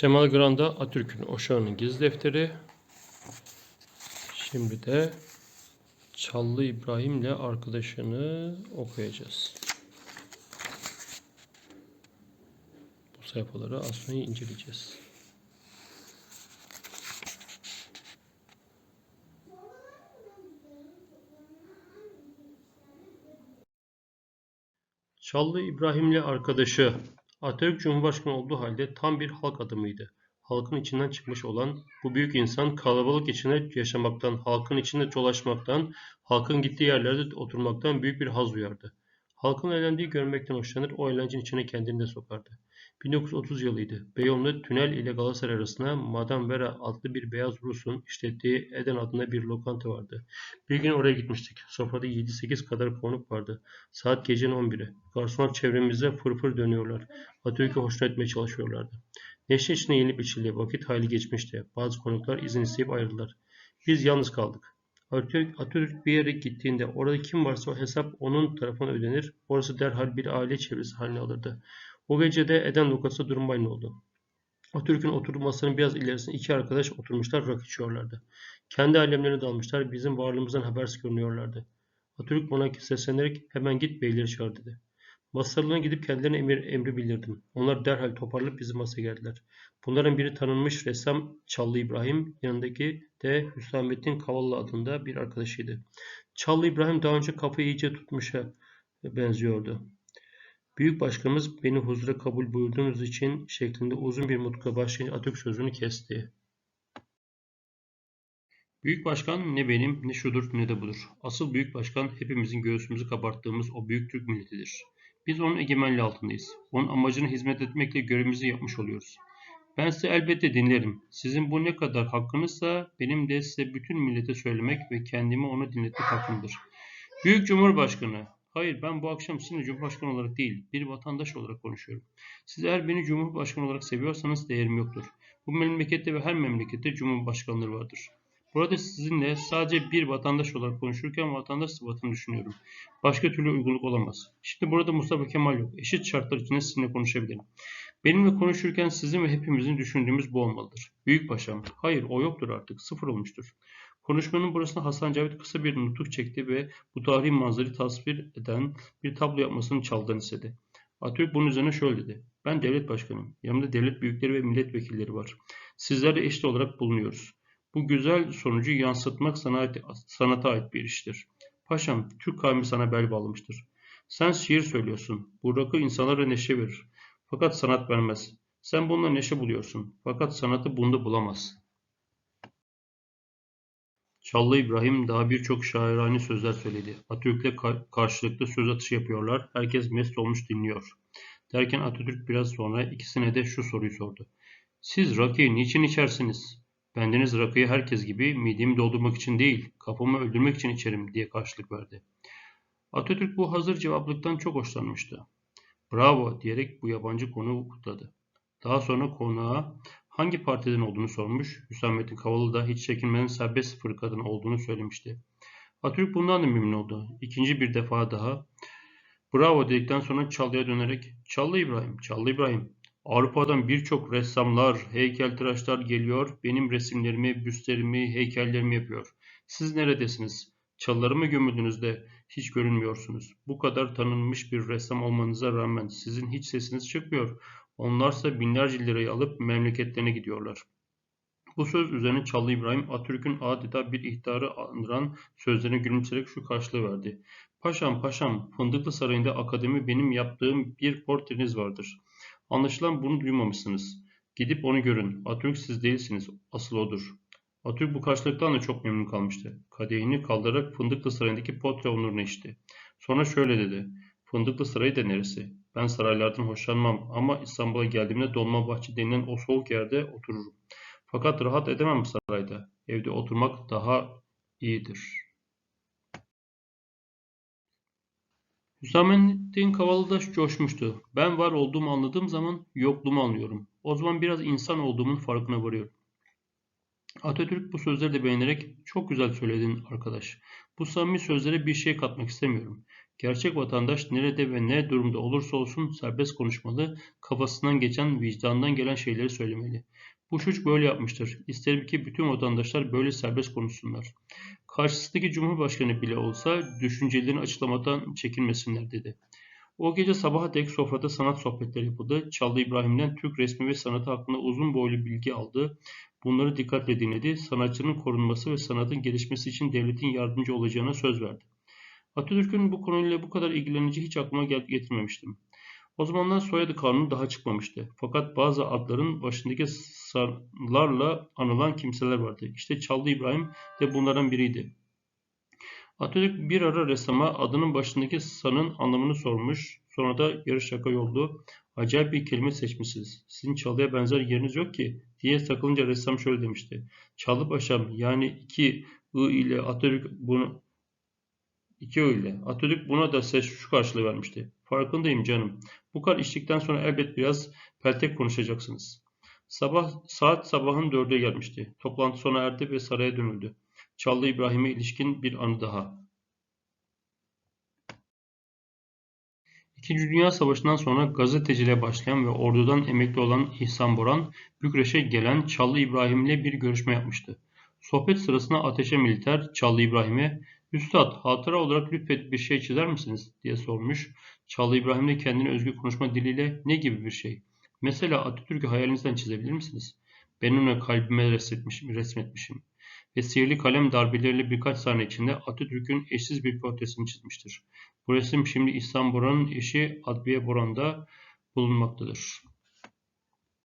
Cemal Granda Atürk'ün Oşağı'nın Gizli Defteri. Şimdi de Çallı İbrahim'le arkadaşını okuyacağız. Bu sayfaları az sonra inceleyeceğiz. Çallı İbrahim'le arkadaşı Atatürk Cumhurbaşkanı olduğu halde tam bir halk adamıydı. Halkın içinden çıkmış olan bu büyük insan kalabalık içinde yaşamaktan, halkın içinde dolaşmaktan, halkın gittiği yerlerde oturmaktan büyük bir haz duyardı. Halkın eğlendiği görmekten hoşlanır, o eğlencenin içine kendini de sokardı. 1930 yılıydı. Beyoğlu'nda tünel ile Galatasaray arasında Madame Vera adlı bir beyaz Rus'un işlettiği Eden adında bir lokanta vardı. Bir gün oraya gitmiştik. Sofrada 7-8 kadar konuk vardı. Saat gecenin 11'i. Garsonlar çevremizde fırfır dönüyorlar. Atatürk'ü hoşnut etmeye çalışıyorlardı. Neşe içinde yenilip içildi. Vakit hayli geçmişti. Bazı konuklar izin isteyip ayrıldılar. Biz yalnız kaldık. Atatürk, Atatürk bir yere gittiğinde orada kim varsa o hesap onun tarafından ödenir. Orası derhal bir aile çevresi haline alırdı. O gece de Eden lokasında durum aynı oldu. Atatürk'ün oturduğu masanın biraz ilerisinde iki arkadaş oturmuşlar rakı içiyorlardı. Kendi alemlerine dalmışlar, bizim varlığımızdan habersiz görünüyorlardı. Atatürk bana seslenerek hemen git beyleri çağır dedi. Masalarına gidip kendilerine emir, emri bildirdim. Onlar derhal toparlanıp bizim masaya geldiler. Bunların biri tanınmış ressam Çallı İbrahim, yanındaki de Hüsamettin Kavallı adında bir arkadaşıydı. Çallı İbrahim daha önce kafayı iyice tutmuşa benziyordu. Büyük başkanımız beni huzura kabul buyurduğunuz için şeklinde uzun bir mutka başlayınca Atatürk sözünü kesti. Büyük başkan ne benim, ne şudur, ne de budur. Asıl büyük başkan hepimizin göğsümüzü kabarttığımız o büyük Türk milletidir. Biz onun egemenliği altındayız. Onun amacına hizmet etmekle görevimizi yapmış oluyoruz. Ben size elbette dinlerim. Sizin bu ne kadar hakkınızsa benim de size bütün millete söylemek ve kendimi ona dinletmek hakkımdır. Büyük Cumhurbaşkanı, hayır ben bu akşam sizinle Cumhurbaşkanı olarak değil, bir vatandaş olarak konuşuyorum. Siz eğer beni Cumhurbaşkanı olarak seviyorsanız değerim yoktur. Bu memlekette ve her memlekette Cumhurbaşkanları vardır. Burada sizinle sadece bir vatandaş olarak konuşurken vatandaş sıfatını düşünüyorum. Başka türlü uygunluk olamaz. Şimdi burada Mustafa Kemal yok. Eşit şartlar içinde sizinle konuşabilirim. Benimle konuşurken sizin ve hepimizin düşündüğümüz bu olmalıdır. Büyük paşam, hayır o yoktur artık, sıfır olmuştur. Konuşmanın burasında Hasan Cavit kısa bir nutuk çekti ve bu tarihi manzarayı tasvir eden bir tablo yapmasını çaldan istedi. Atatürk bunun üzerine şöyle dedi. Ben devlet başkanım. Yanımda devlet büyükleri ve milletvekilleri var. Sizlerle eşit olarak bulunuyoruz. Bu güzel sonucu yansıtmak sanat, sanata ait bir iştir. Paşam, Türk kavmi sana bel bağlamıştır. Sen şiir söylüyorsun. Bu rakı insanlara neşe verir. Fakat sanat vermez. Sen bununla neşe buluyorsun. Fakat sanatı bunda bulamaz. Çallı İbrahim daha birçok şairane sözler söyledi. Atatürk'le ka- karşılıklı söz atışı yapıyorlar. Herkes mest olmuş dinliyor. Derken Atatürk biraz sonra ikisine de şu soruyu sordu. Siz rakıyı niçin içersiniz? Bendeniz rakıyı herkes gibi midemi doldurmak için değil, kafamı öldürmek için içerim diye karşılık verdi. Atatürk bu hazır cevaplıktan çok hoşlanmıştı. Bravo diyerek bu yabancı konuğu kutladı. Daha sonra konuğa hangi partiden olduğunu sormuş. Hüsamettin Kavalı da hiç çekinmeden serbest fırkadan olduğunu söylemişti. Atatürk bundan da memnun oldu. İkinci bir defa daha bravo dedikten sonra Çallı'ya dönerek Çallı İbrahim, Çallı İbrahim Avrupa'dan birçok ressamlar, heykeltıraşlar geliyor, benim resimlerimi, büstlerimi, heykellerimi yapıyor. Siz neredesiniz? Çalılara mı gömüldünüz de hiç görünmüyorsunuz? Bu kadar tanınmış bir ressam olmanıza rağmen sizin hiç sesiniz çıkmıyor. Onlarsa binlerce lirayı alıp memleketlerine gidiyorlar. Bu söz üzerine Çallı İbrahim Atatürk'ün adeta bir ihtarı andıran sözlerine gülümseyerek şu karşılığı verdi. Paşam paşam Fındıklı Sarayı'nda akademi benim yaptığım bir portreniz vardır. Anlaşılan bunu duymamışsınız. Gidip onu görün. Atatürk siz değilsiniz. Asıl odur. Atatürk bu karşılıktan da çok memnun kalmıştı. Kadehini kaldırarak Fındıklı Sarayı'ndaki portre onuruna içti. Sonra şöyle dedi. Fındıklı Sarayı da neresi? Ben saraylardan hoşlanmam ama İstanbul'a geldiğimde Dolmabahçe denilen o soğuk yerde otururum. Fakat rahat edemem sarayda. Evde oturmak daha iyidir. Hüsamettin Kavala da coşmuştu. Ben var olduğumu anladığım zaman yokluğumu anlıyorum. O zaman biraz insan olduğumun farkına varıyorum. Atatürk bu sözleri de beğenerek çok güzel söyledin arkadaş. Bu samimi sözlere bir şey katmak istemiyorum. Gerçek vatandaş nerede ve ne durumda olursa olsun serbest konuşmalı, kafasından geçen, vicdandan gelen şeyleri söylemeli. Bu çocuk böyle yapmıştır. İsterim ki bütün vatandaşlar böyle serbest konuşsunlar. Karşısındaki cumhurbaşkanı bile olsa düşüncelerini açıklamadan çekinmesinler dedi. O gece sabaha dek sofrada sanat sohbetleri yapıldı. Çallı İbrahim'den Türk resmi ve sanatı hakkında uzun boylu bilgi aldı. Bunları dikkatle dinledi. Sanatçının korunması ve sanatın gelişmesi için devletin yardımcı olacağına söz verdi. Atatürk'ün bu konuyla bu kadar ilgileneceği hiç aklıma getirmemiştim. O zamanlar soyadı kanunu daha çıkmamıştı. Fakat bazı adların başındaki sarlarla anılan kimseler vardı. İşte Çallı İbrahim de bunlardan biriydi. Atatürk bir ara ressama adının başındaki sanın anlamını sormuş. Sonra da yarış şaka yoldu. Acayip bir kelime seçmişsiniz. Sizin çalıya benzer yeriniz yok ki diye takılınca ressam şöyle demişti. Çalı paşam yani iki ı ile Atatürk bunu iki ı ile Atatürk buna da ses şu karşılığı vermişti. Farkındayım canım. Bu kadar içtikten sonra elbet biraz peltek konuşacaksınız. Sabah saat sabahın dörde gelmişti. Toplantı sona erdi ve saraya dönüldü. Çallı İbrahim'e ilişkin bir anı daha. İkinci Dünya Savaşı'ndan sonra gazeteciliğe başlayan ve ordudan emekli olan İhsan Boran, Bükreş'e gelen Çallı İbrahim ile bir görüşme yapmıştı. Sohbet sırasında Ateşe Militer, Çallı İbrahim'e ''Üstad, hatıra olarak lütfet bir şey çizer misiniz?'' diye sormuş. Çallı İbrahim de kendine özgü konuşma diliyle ''Ne gibi bir şey? Mesela Atatürk'ü hayalinizden çizebilir misiniz? Ben onu kalbime resmetmişim, resmetmişim ve sihirli kalem darbeleriyle birkaç saniye içinde Atatürk'ün eşsiz bir portresini çizmiştir. Bu resim şimdi İhsan Boran'ın eşi Adviye Boran'da bulunmaktadır.